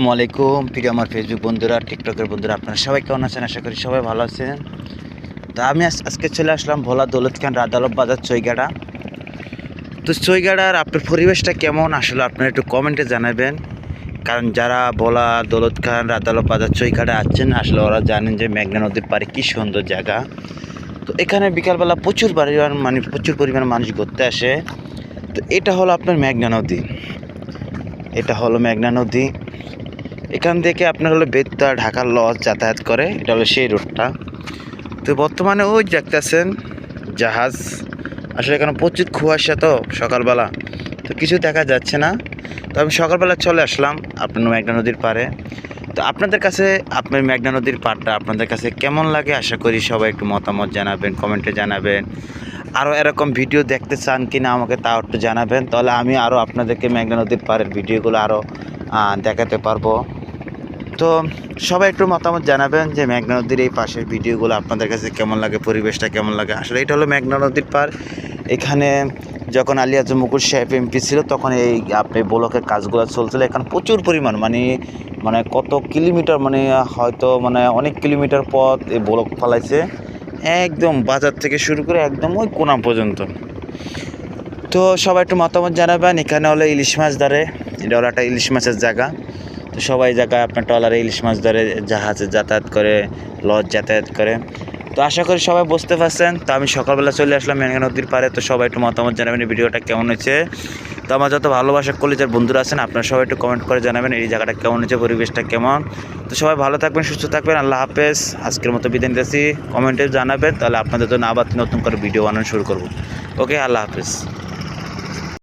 আসসালামু আলাইকুম, প্রিয় আমার ফেসবুক বন্ধুরা টিকটকের বন্ধুরা, আপনারা সবাই কেমন আছেন? আশা করি সবাই ভালো আছেন। তো আমি আজ- আজকে চলে আসলাম ভোলা দৌলত খান রাদালব বাজার চৈগাড়া। তো চৈগাড়ার আপনার পরিবেশটা কেমন? আসলে আপনারা একটু কমেন্টে জানাবেন। কারণ যারা ভোলা দৌলত খান রাদালব বাজার চৈগাড়া আছেন, আসলে ওরা জানেন যে মেঘনা নদীর পাড়ে কী সুন্দর জায়গা। তো এখানে বিকালবেলা প্রচুর পরিমাণ মানে প্রচুর পরিমাণ মানুষ ঘুরতে আসে। তো এটা হলো আপনার মেঘনা নদী। এটা হলো মেঘনা নদী। এখান থেকে আপনার হলো বেত্তা, ঢাকার লজ যাতায়াত করে। এটা হলো সেই রোডটা তো বর্তমানে ওই দেখতেছেন, জাহাজ। আসলে এখানে প্রচুর কুয়াশা তো সকালবেলা। তো কিছু দেখা যাচ্ছে না। তো আমি সকালবেলা চলে আসলাম আপনার মেঘনা নদীর পাড়ে। তো আপনাদের কাছে, আপনার মেঘনা নদীর পাড়টা আপনাদের কাছে কেমন লাগে? আশা করি সবাই একটু মতামত জানাবেন, কমেন্টে জানাবেন। আরও এরকম ভিডিও দেখতে চান কি না আমাকে তাও একটু জানাবেন। তাহলে আমি আরও আপনাদেরকে মেঘনা নদীর পাড়ের ভিডিওগুলো আরও দেখাতে পারব। তো সবাই একটু মতামত জানাবেন যে মেঘনা নদীর এই পাশের ভিডিওগুলো আপনাদের কাছে কেমন লাগে, পরিবেশটা কেমন লাগে? আসলে এটা হলো মেঘনা নদীর পাড় এখানে যখন আলিয়াজ মুকুল সাহেব এমপি ছিল, তখন এই আপনি ব্লকের কাজগুলো চলছিল। এখানে প্রচুর পরিমাণ মানে মানে কত কিলোমিটার মানে হয়তো মানে অনেক কিলোমিটার পথ এই ব্লক ফেলাইছে একদম বাজার থেকে শুরু করে একদম ওই কোনা পর্যন্ত। তো সবাই একটু মতামত জানাবেন। এখানে হলো ইলিশ মাছ ধরে। এটা হলো একটা ইলিশ মাছের জায়গা। তো সবাই জায়গায় আপনার ট্রলারে ইলিশ মাছ ধরে, জাহাজে যাতায়াত করে, লজ যাতায়াত করে। তো আশা করি সবাই বুঝতে পারছেন। তো আমি সকালবেলা চলে আসলাম মেঘনা নদীর পারে তো সবাই একটু মতামত জানাবেন এই ভিডিওটা কেমন হয়েছে। তো আমার যত ভালোবাসা কলেজের বন্ধুরা আছেন, আপনারা সবাই একটু কমেন্ট করে জানাবেন এই জায়গাটা কেমন হয়েছে, পরিবেশটা কেমন। তো সবাই ভালো থাকবেন, সুস্থ থাকবেন। আল্লাহ হাফেজ। আজকের মতো বিদায় নিতেছি। কমেন্টে জানাবেন। তাহলে আপনাদের জন্য আবার নতুন করে ভিডিও বানানো শুরু করব। ওকে আল্লাহ হাফেজ।